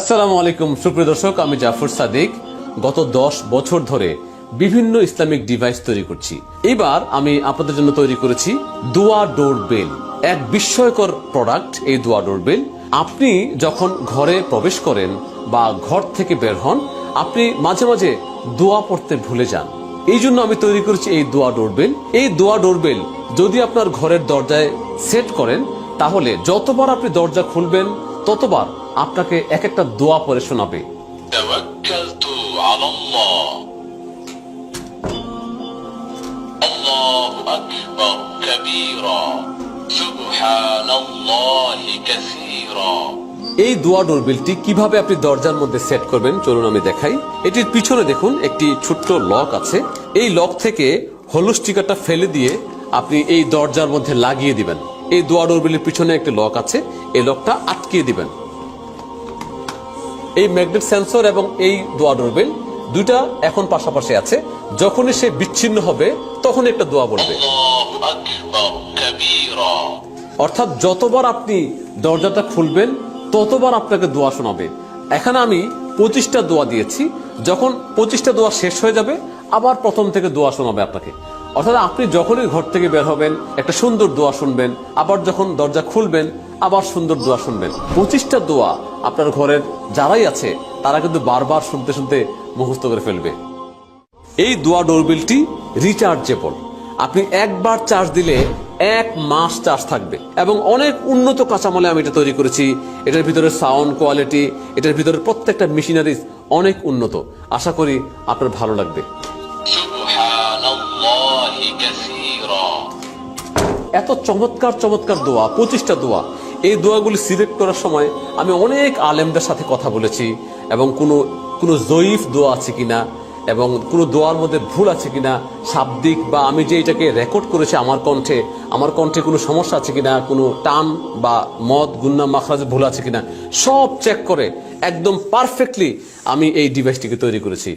আসসালামু আলাইকুম, সুপ্রিয় দর্শক, আমি জাফর সাদিক। গত দশ বছর ধরে বিভিন্ন ইসলামিক ডিভাইস তৈরি করছি। এবার আমি আপনাদের জন্য তৈরি করেছি দোয়া ডোর বেল এক বিস্ময়কর প্রোডাক্ট এই দোয়া ডোর বেল আপনি যখন ঘরে প্রবেশ করেন বা ঘর থেকে বের হন, আপনি মাঝে মাঝে দোয়া পড়তে ভুলে যান। এই জন্য আমি তৈরি করেছি এই দোয়া ডোরবেল এই দোয়া ডোরবেল যদি আপনার ঘরের দরজায় সেট করেন, তাহলে যতবার আপনি দরজা খুলবেন, ততবার আপনাকে এক একটা দোয়া পরে শোনাবে। এই দোয়া ডোরবিলটি কীভাবে আপনি দরজার মধ্যে সেট করবেন চলুন আমি দেখাই। এটির পিছনে দেখুন একটি ছোট্ট লক আছে। এই লক থেকে হলু স্টিকারটা ফেলে দিয়ে আপনি এই দরজার মধ্যে লাগিয়ে দিবেন। এই দোয়া ডোরবিলের পিছনে একটি লক আছে এই লকটা আটকিয়ে দিবেন। এই ম্যাগনেট সেন্সর এবং এই দোয়া ডোরবেল দুইটা এখন পাশাপাশি আছে। যখনই সে বিচ্ছিন্ন হবে তখন একটা দোয়া বলবে। অর্থাৎ যতবার আপনি দরজাটা খুলবেন, ততবার আপনাকে দোয়া শোনাবে। এখানে আমি পঁচিশটা দোয়া দিয়েছি। যখন পঁচিশটা দোয়া শেষ হয়ে যাবে, আবার প্রথম থেকে দোয়া শোনাবে আপনাকে। অর্থাৎ আপনি যখনই ঘর থেকে বের হবেন, একটা সুন্দর দোয়া শুনবেন, আবার যখন দরজা খুলবেন, আবার সুন্দর দোয়া শুনবেন। পঁচিশটা দোয়া আপনার ঘরের যারাই আছে, তারা কিন্তু বারবার শুনতে শুনতে মুখস্থ করে ফেলবে। এই দোয়া ডোরবিলটি রিচার্জেবল। আপনি একবার চার্জ দিলে এক মাস চার্জ থাকবে এবং অনেক উন্নত কাঁচামালে আমি এটা তৈরি করেছি। এটার ভিতরে সাউন্ড কোয়ালিটি, এটার ভিতরে প্রত্যেকটা মেশিনারিজ অনেক উন্নত। আশা করি আপনার ভালো লাগবে। এত চমৎকার চমৎকার দোয়া, পঁচিশটা দোয়া। এই দোয়াগুলি সিলেক্ট করার সময় আমি অনেক আলেমদের সাথে কথা বলেছি এবং কোনো কোনো জয়ীফ দোয়া আছে কিনা এবং কোনো দোয়ার মধ্যে ভুল আছে কিনা, শাব্দিক বা আমি যে এটাকে রেকর্ড করেছি আমার কণ্ঠে আমার কণ্ঠে কোনো সমস্যা আছে কিনা, কোনো টান বা মদ, গুন্না, মাখরাজে ভুল আছে কিনা, সব চেক করে একদম পারফেক্টলি আমি এই ডিভাইসটিকে তৈরি করেছি।